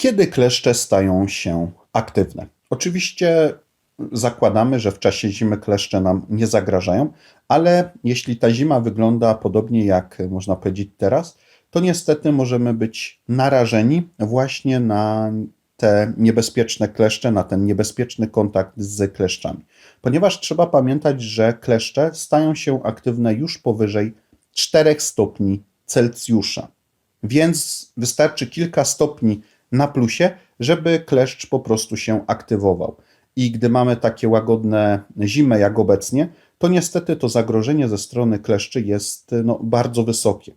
Kiedy kleszcze stają się aktywne? Oczywiście zakładamy, że w czasie zimy kleszcze nam nie zagrażają, ale jeśli ta zima wygląda podobnie jak można powiedzieć teraz, to niestety możemy być narażeni właśnie na te niebezpieczne kleszcze, na ten niebezpieczny kontakt z kleszczami. Ponieważ trzeba pamiętać, że kleszcze stają się aktywne już powyżej 4 stopni Celsjusza. Więc wystarczy kilka stopni na plusie, żeby kleszcz po prostu się aktywował. I gdy mamy takie łagodne zimy jak obecnie, to niestety to zagrożenie ze strony kleszczy jest no, bardzo wysokie.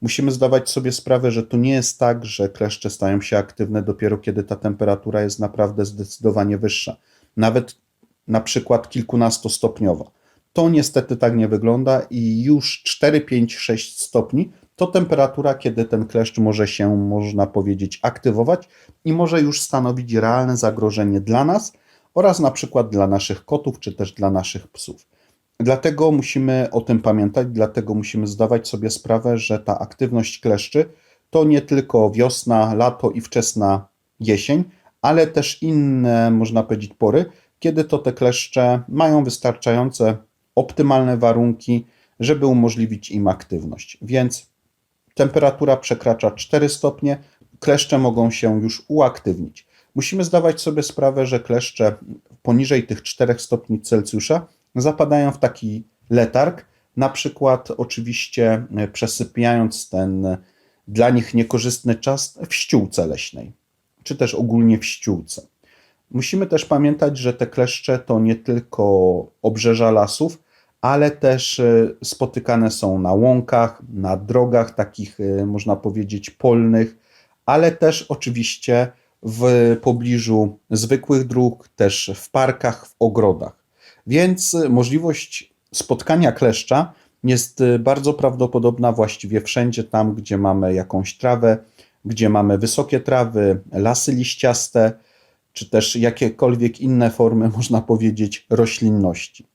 Musimy zdawać sobie sprawę, że to nie jest tak, że kleszcze stają się aktywne dopiero kiedy ta temperatura jest naprawdę zdecydowanie wyższa. Nawet na przykład kilkunastostopniowa. To niestety tak nie wygląda i już 4, 5, 6 stopni to temperatura, kiedy ten kleszcz może się, można powiedzieć, aktywować i może już stanowić realne zagrożenie dla nas oraz na przykład dla naszych kotów czy też dla naszych psów. Dlatego musimy o tym pamiętać, dlatego musimy zdawać sobie sprawę, że ta aktywność kleszczy to nie tylko wiosna, lato i wczesna jesień, ale też inne, można powiedzieć, pory, kiedy to te kleszcze mają wystarczające optymalne warunki, żeby umożliwić im aktywność. Więc temperatura przekracza 4 stopnie, kleszcze mogą się już uaktywnić. Musimy zdawać sobie sprawę, że kleszcze poniżej tych 4 stopni Celsjusza zapadają w taki letarg, na przykład oczywiście przesypiając ten dla nich niekorzystny czas w ściółce leśnej, czy też ogólnie w ściółce. Musimy też pamiętać, że te kleszcze to nie tylko obrzeża lasów, ale też e, spotykane są na łąkach, na drogach takich, e, można powiedzieć, polnych, ale też oczywiście w pobliżu zwykłych dróg, też w parkach, w ogrodach. Więc możliwość spotkania kleszcza jest bardzo prawdopodobna właściwie wszędzie tam, gdzie mamy jakąś trawę, gdzie mamy wysokie trawy, lasy liściaste, czy też jakiekolwiek inne formy, można powiedzieć, roślinności.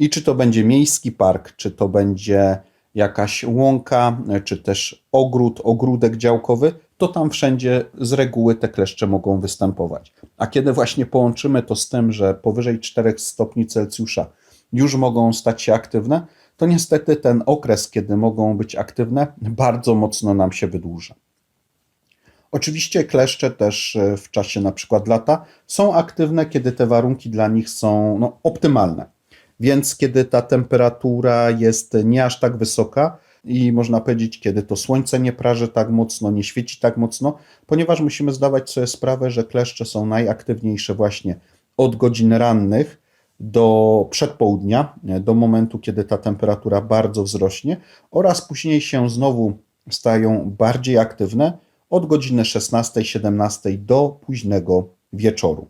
I czy to będzie miejski park, czy to będzie jakaś łąka, czy też ogród, ogródek działkowy, to tam wszędzie z reguły te kleszcze mogą występować. A kiedy właśnie połączymy to z tym, że powyżej 4 stopni Celsjusza już mogą stać się aktywne, to niestety ten okres, kiedy mogą być aktywne, bardzo mocno nam się wydłuża. Oczywiście kleszcze też e, w czasie na przykład lata są aktywne, kiedy te warunki dla nich są no, optymalne. Więc kiedy ta temperatura jest nie aż tak wysoka i można powiedzieć, kiedy to słońce nie praży tak mocno, nie świeci tak mocno, ponieważ musimy zdawać sobie sprawę, że kleszcze są najaktywniejsze właśnie od godzin rannych do przedpołudnia, do momentu, kiedy ta temperatura bardzo wzrośnie, oraz później się znowu stają bardziej aktywne od godziny 16-17 do późnego wieczoru,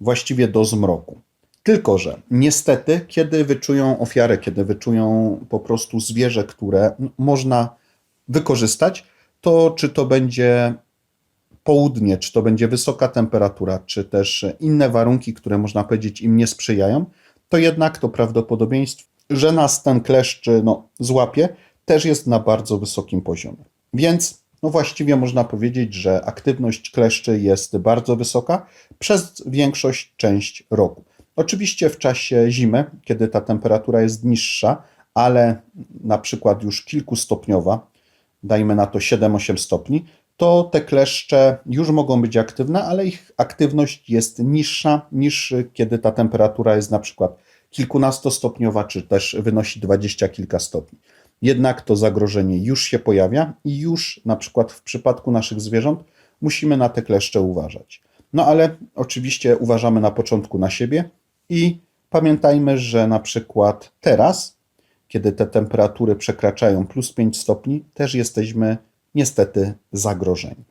właściwie do zmroku. Tylko, że niestety, kiedy wyczują ofiarę, kiedy wyczują po prostu zwierzę, które można wykorzystać, to czy to będzie południe, czy to będzie wysoka temperatura, czy też inne warunki, które można powiedzieć im nie sprzyjają, to jednak to prawdopodobieństwo, że nas ten kleszcz no, złapie, też jest na bardzo wysokim poziomie. Więc no właściwie można powiedzieć, że aktywność kleszczy jest bardzo wysoka przez większość część roku. Oczywiście w czasie zimy, kiedy ta temperatura jest niższa, ale na przykład już kilkustopniowa, dajmy na to 7-8 stopni, to te kleszcze już mogą być aktywne, ale ich aktywność jest niższa niż kiedy ta temperatura jest na przykład kilkunastostopniowa, czy też wynosi dwadzieścia kilka stopni. Jednak to zagrożenie już się pojawia i już na przykład w przypadku naszych zwierząt musimy na te kleszcze uważać. No ale oczywiście uważamy na początku na siebie i pamiętajmy, że na przykład teraz, kiedy te temperatury przekraczają plus 5 stopni, też jesteśmy niestety zagrożeni.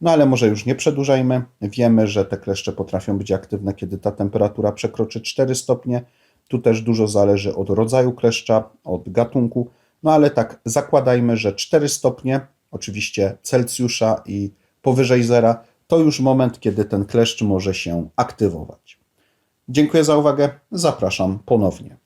No ale może już nie przedłużajmy. Wiemy, że te kleszcze potrafią być aktywne, kiedy ta temperatura przekroczy 4 stopnie. Tu też dużo zależy od rodzaju kleszcza, od gatunku. No ale tak zakładajmy, że 4 stopnie, oczywiście Celsjusza i powyżej zera, to już moment, kiedy ten kleszcz może się aktywować. Dziękuję za uwagę. Zapraszam ponownie.